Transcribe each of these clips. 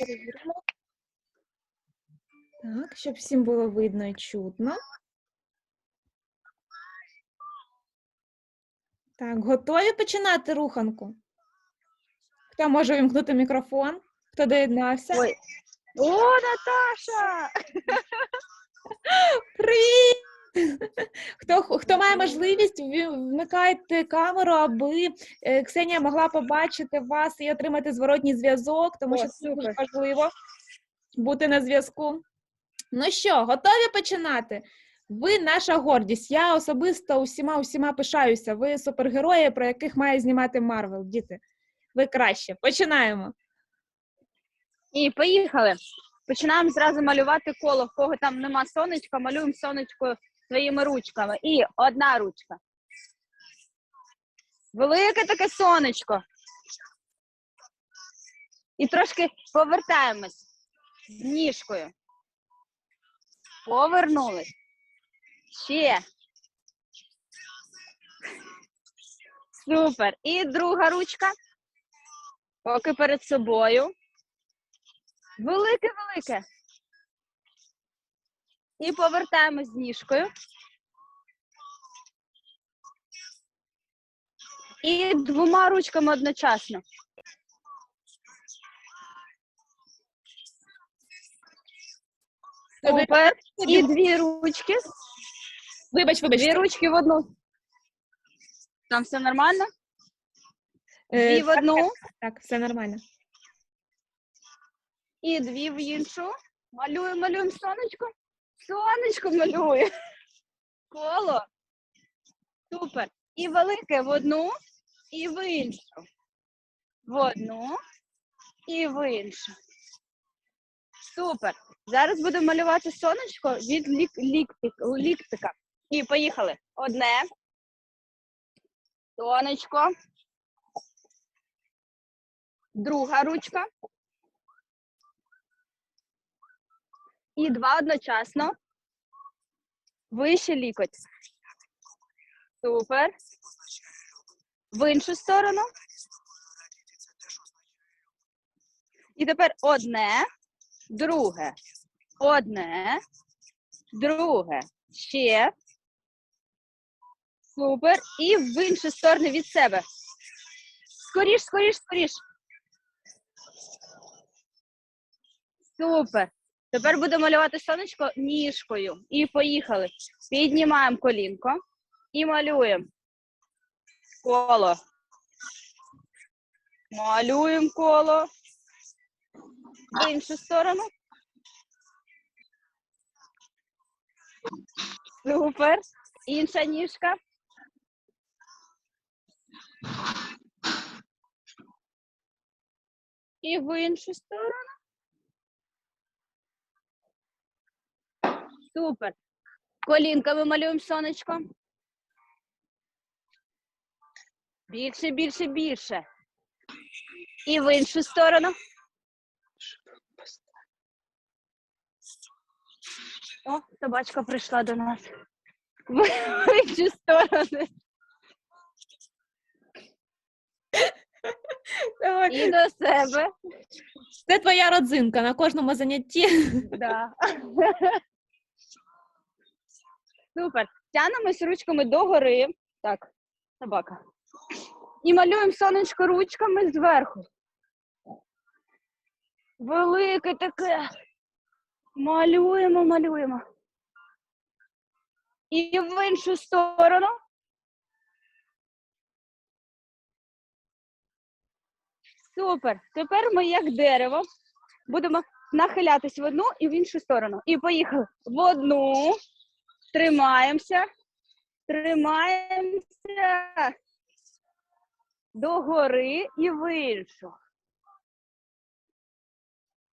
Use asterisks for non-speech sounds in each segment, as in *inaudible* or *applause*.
Перевіримо. Так, щоб всім було видно і чутно. Так, готові починати руханку? Хто може вимкнути мікрофон? Хто доєднався? Ой. О, Наташа! *laughs* Привіт! Хто, хто має можливість, вмикайте камеру, аби е, Ксенія могла побачити вас і отримати зворотній зв'язок, тому О, що це дуже важливо бути на зв'язку. Ну що, готові починати? Ви наша гордість. Я особисто усіма усіма пишаюся. Ви супергерої, про яких має знімати Марвел. Діти, ви краще. Починаємо. І поїхали. Починаємо зразу малювати коло. В кого там нема сонечка, малюємо сонечко своїми ручками. І одна ручка. Велике таке сонечко. І трошки повертаємось з ніжкою. Повернулись. Ще. Супер. І друга ручка. Поки перед собою. Велике, велике. І повертаємось з ніжкою. І двома ручками одночасно. Супер. І дві ручки. Вибач, вибач. Дві ручки в одну. Там все нормально? Е, Дві в одну Так, все нормально. і дві в іншу. Малюємо, малюємо сонечко. Сонечко малює. Коло. Супер. І велике в одну, і в іншу. В одну і в іншу. Супер. Зараз будемо малювати сонечко від лік, ліктик- ліктика. І поїхали. Одне. Сонечко. Друга ручка. І два одночасно. Вище лікоть. Супер. В іншу сторону. І тепер одне, друге, одне, друге, ще. Супер. І в іншу сторону від себе. Скоріш, скоріш, скоріш. Супер. Тепер будемо малювати сонечко ніжкою. І поїхали. Піднімаємо колінко і малюємо. Коло. Малюємо коло. В іншу сторону. Супер. Інша ніжка. І в іншу сторону. Супер. Колінками малюємо сонечко. Більше, більше, більше. І в іншу сторону. О, собачка прийшла до нас. В іншу сторону. І до себе. Це твоя родзинка на кожному занятті. Да. Супер. Тянемось ручками догори. Так, собака. І малюємо сонечко ручками зверху. Велике таке. Малюємо, малюємо. І в іншу сторону. Супер. Тепер ми як дерево. Будемо нахилятись в одну і в іншу сторону. І поїхали. В одну. Тримаємося. Тримаємося. Догори і в іншу.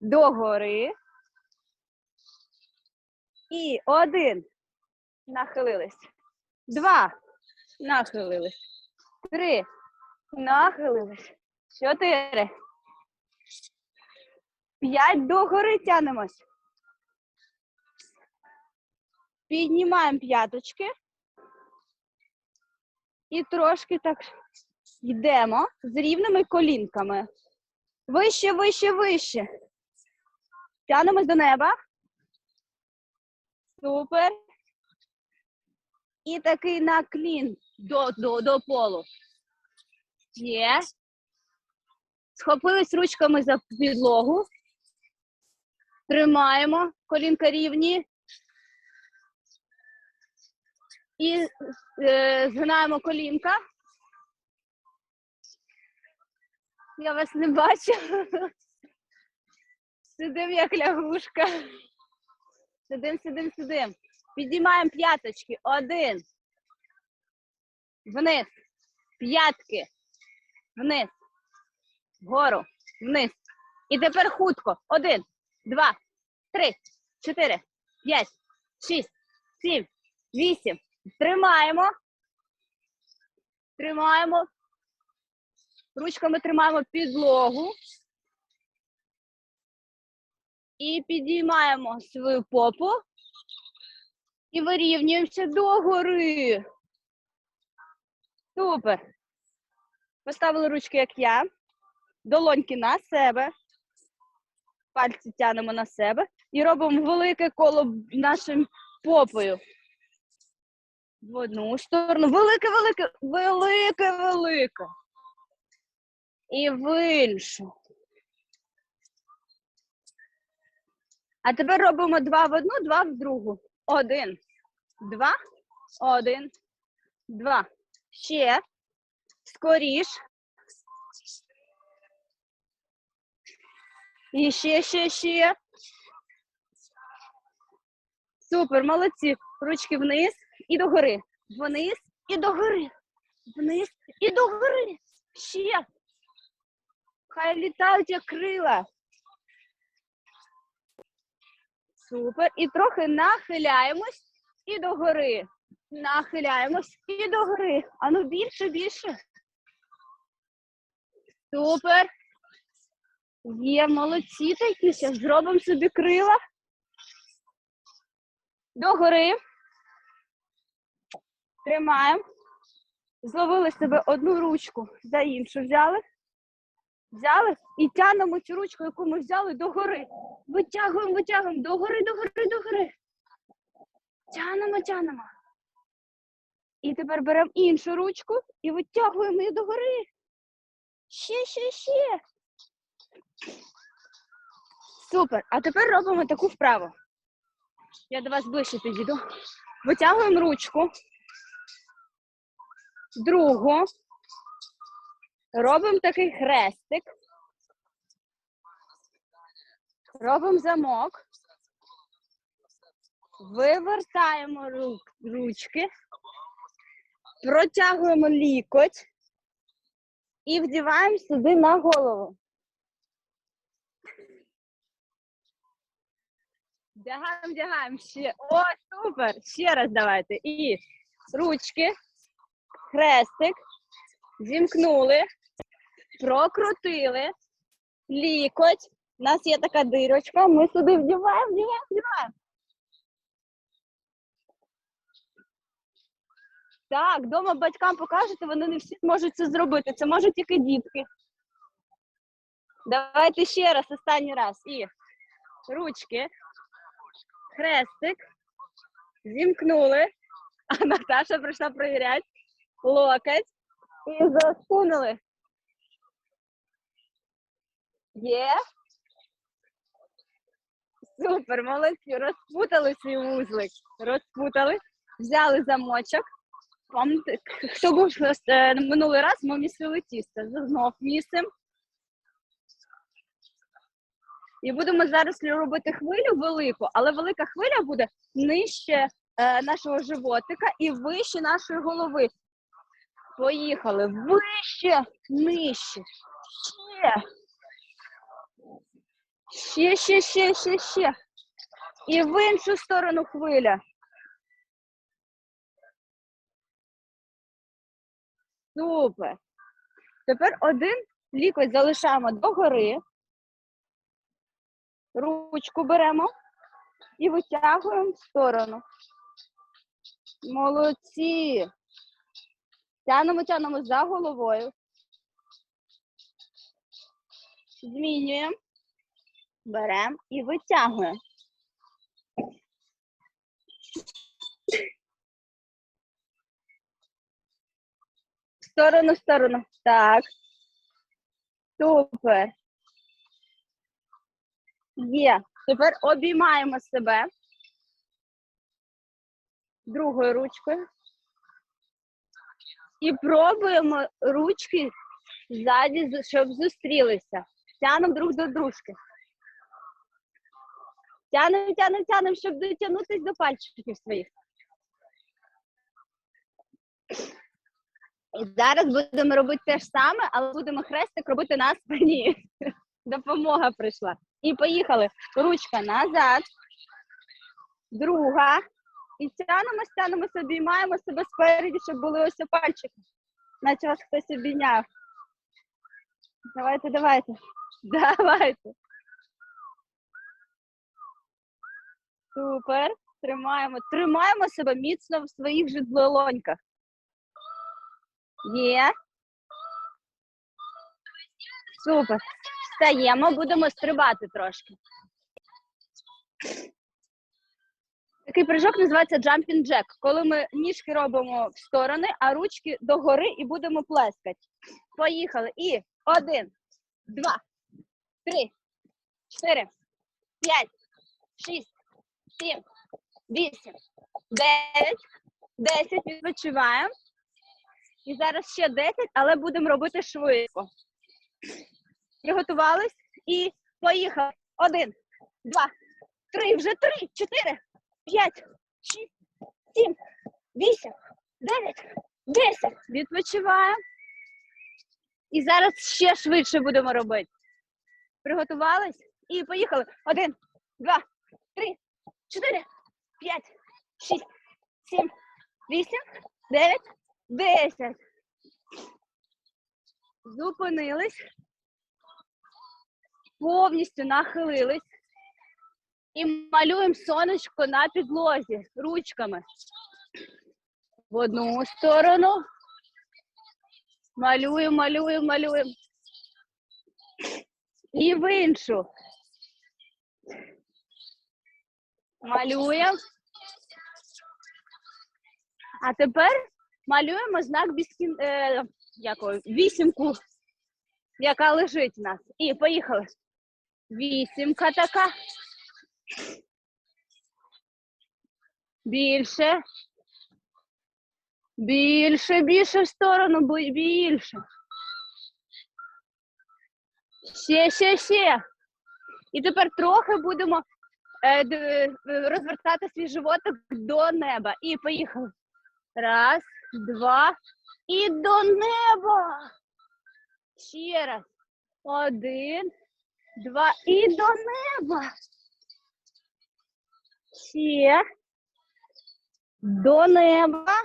Догори. І один. Нахилились. Два. Нахилились. Три. Нахилились. Чотири. П'ять догори тянемось. Піднімаємо п'яточки. І трошки так йдемо з рівними колінками. Вище, вище, вище. Тянемось до неба. Супер. І такий наклін до, до, до полу. Є. Схопились ручками за підлогу. Тримаємо колінка рівні. І е, згинаємо колінка. Я вас не бачу. Сидим як лягушка. Сидим, сидим, сидим. Підіймаємо п'яточки. Один. Вниз. П'ятки. Вниз. Вгору. Вниз. І тепер хутко. Один, два, три, чотири, п'ять, шість, сім, вісім. Тримаємо. Тримаємо. Ручками тримаємо підлогу. І підіймаємо свою попу. І вирівнюємося догори. Супер. Поставили ручки, як я. Долоньки на себе. Пальці тянемо на себе. І робимо велике коло нашим попою. В одну сторону. Велике, велике, велике, велике. І в іншу. А тепер робимо два в одну, два в другу. Один, два, один, два. Ще. Скоріш. І ще, ще, ще. Супер, молодці. Ручки вниз і догори. Вниз і догори. Вниз і догори. Ще. Хай літають як крила. Супер. І трохи нахиляємось і догори. Нахиляємось і догори. Ану більше, більше. Супер. Є молодці такі. Зробимо собі крила. Догори. Тримаємо. Зловили себе одну ручку за іншу взяли. Взяли і тягнемо цю ручку, яку ми взяли, догори. Витягуємо, витягуємо, догори, догори, догори. Тянемо, тянемо. І тепер беремо іншу ручку і витягуємо її догори. Ще, ще, ще. Супер. А тепер робимо таку вправу. Я до вас ближче підійду. Витягуємо ручку. Другу. Робимо такий хрестик. Робимо замок. Вивертаємо рук, ручки. Протягуємо лікоть і вдіваємо сюди на голову. Вдягаємо, вдягаємо ще. О, супер! Ще раз давайте. І ручки, хрестик, зімкнули, прокрутили, лікоть. У нас є така дирочка, ми сюди вдіваємо, вдіваємо, вдіваємо. Так, вдома батькам покажете, вони не всі зможуть це зробити. Це можуть тільки дітки. Давайте ще раз, останній раз. І ручки, хрестик, зімкнули. А Наташа прийшла перевіряти. Локоть. І засунули. Є. Супер, молодці. Розпутали свій вузлик. Розпутали. Взяли замочок. Хто був е, минулий раз, ми місили тісто. Знов місимо. І будемо зараз робити хвилю велику, але велика хвиля буде нижче е, нашого животика і вище нашої голови. Поїхали. Вище, нижче. Ще. Ще, ще, ще, ще, ще. І в іншу сторону хвиля. Супер. Тепер один лікоть залишаємо догори. Ручку беремо і витягуємо в сторону. Молодці. Тянемо, тянемо за головою. Змінюємо. Беремо і витягуємо. В сторону, в сторону. Так. Супер. Є. Тепер обіймаємо себе другою ручкою. І пробуємо ручки ззаді, щоб зустрілися. Тянемо друг до дружки. Тянемо, тянемо, тянемо, щоб дотягнутися до пальчиків своїх. І зараз будемо робити те ж саме, але будемо хрестик робити на спині. *laughs* Допомога прийшла. І поїхали. Ручка назад. Друга. І тянемось, тянемось, обіймаємо себе спереді, щоб були ось пальчики. Наче вас хтось обійняв. Давайте, давайте. *laughs* Давайте. Супер. Тримаємо. Тримаємо себе міцно в своїх же долоньках. Є. Супер. Встаємо, будемо стрибати трошки. Такий прыжок називається jumping jack, коли ми ніжки робимо в сторони, а ручки догори і будемо плескати. Поїхали. І один, два, три, чотири, п'ять, шість, сім, вісім, дев'ять, десять. Відпочиваємо. І зараз ще 10, але будемо робити швидко. Приготувались і поїхали. Один, два, три, вже три, чотири, п'ять, шість, сім, вісім, дев'ять, десять. Відпочиваємо. І зараз ще швидше будемо робити. Приготувались і поїхали. Один, два, три, чотири, п'ять, шість, сім, вісім, дев'ять, десять. Зупинились. Повністю нахилились. І малюємо сонечко на підлозі ручками. В одну сторону. Малюємо, малюємо, малюємо. І в іншу. Малюємо. А тепер малюємо знак біскін... е, якого? вісімку, яка лежить в нас. І поїхали. Вісімка така. Більше. Більше, більше в сторону, більше. Ще, ще, ще. І тепер трохи будемо е, е, розвертати свій животик до неба. І поїхали. Раз, два. І до неба. Ще раз. Один, два. І до неба. Ще. До неба.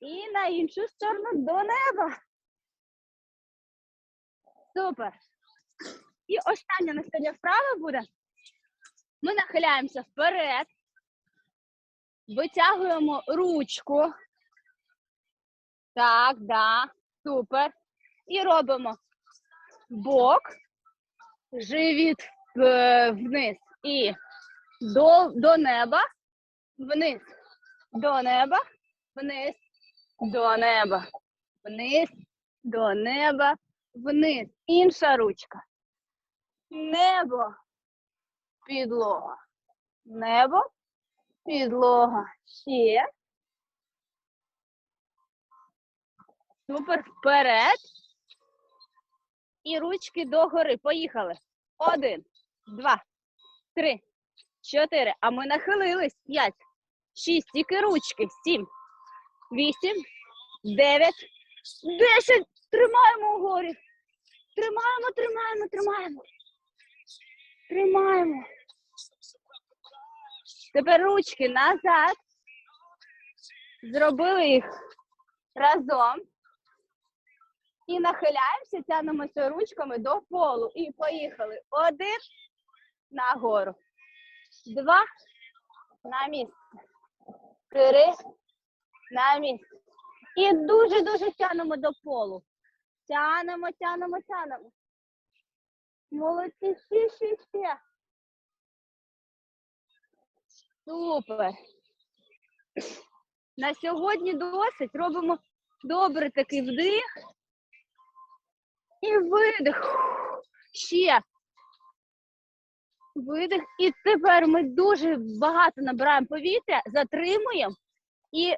І на іншу сторону до неба. Супер. І остання на сьогодні вправа буде. Ми нахиляємося вперед. Витягуємо ручку. Так, да, супер. І робимо бок, живіт вниз і до, до неба, вниз, до неба, вниз, до неба, вниз, до неба, вниз. Інша ручка. Небо, підлога. Небо, підлога. Ще. Супер. Вперед. І ручки догори. Поїхали. Один, два, три, чотири. А ми нахилились. П'ять, шість. Тільки ручки. Сім, вісім, дев'ять, десять. Тримаємо вгорі. Тримаємо, тримаємо, тримаємо. Тримаємо. Тепер ручки назад. Зробили їх разом. І нахиляємося, тянемося ручками до полу. І поїхали. Один нагору. Два на місце. Три на місце. І дуже-дуже тянемо до полу. Тянемо, тянемо, тянемо. Молодці, ще, ще, ще. Супер. На сьогодні досить. Робимо добрий такий вдих. І видих. Ще. Видих. І тепер ми дуже багато набираємо повітря, затримуємо і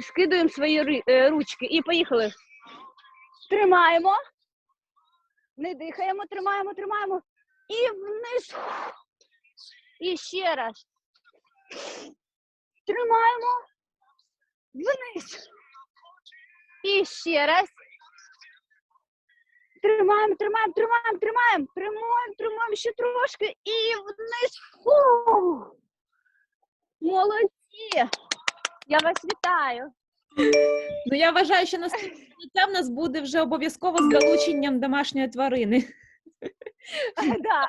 скидуємо свої е, ручки. І поїхали. Тримаємо. Не дихаємо, тримаємо, тримаємо. І вниз. І ще раз. Тримаємо. Вниз. І ще раз. Тримаємо, тримаємо, тримаємо, тримаємо, тримаємо, тримаємо ще трошки і вниз. Фу. Молодці. Я вас вітаю. Ну я вважаю, що наступне заняття в нас буде вже обов'язково з залученням домашньої тварини. Да.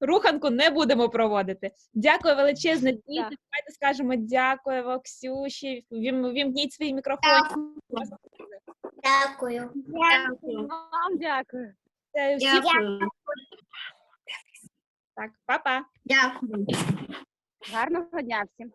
Руханку не будемо проводити. Дякую величезне, діти. Давайте скажемо дякуємо Ксюші. Вім- Вімкніть свій мікрофон. Дякую. Вам дякую. Це всі Дякую. так, па-па. Дякую. Гарного дня всім.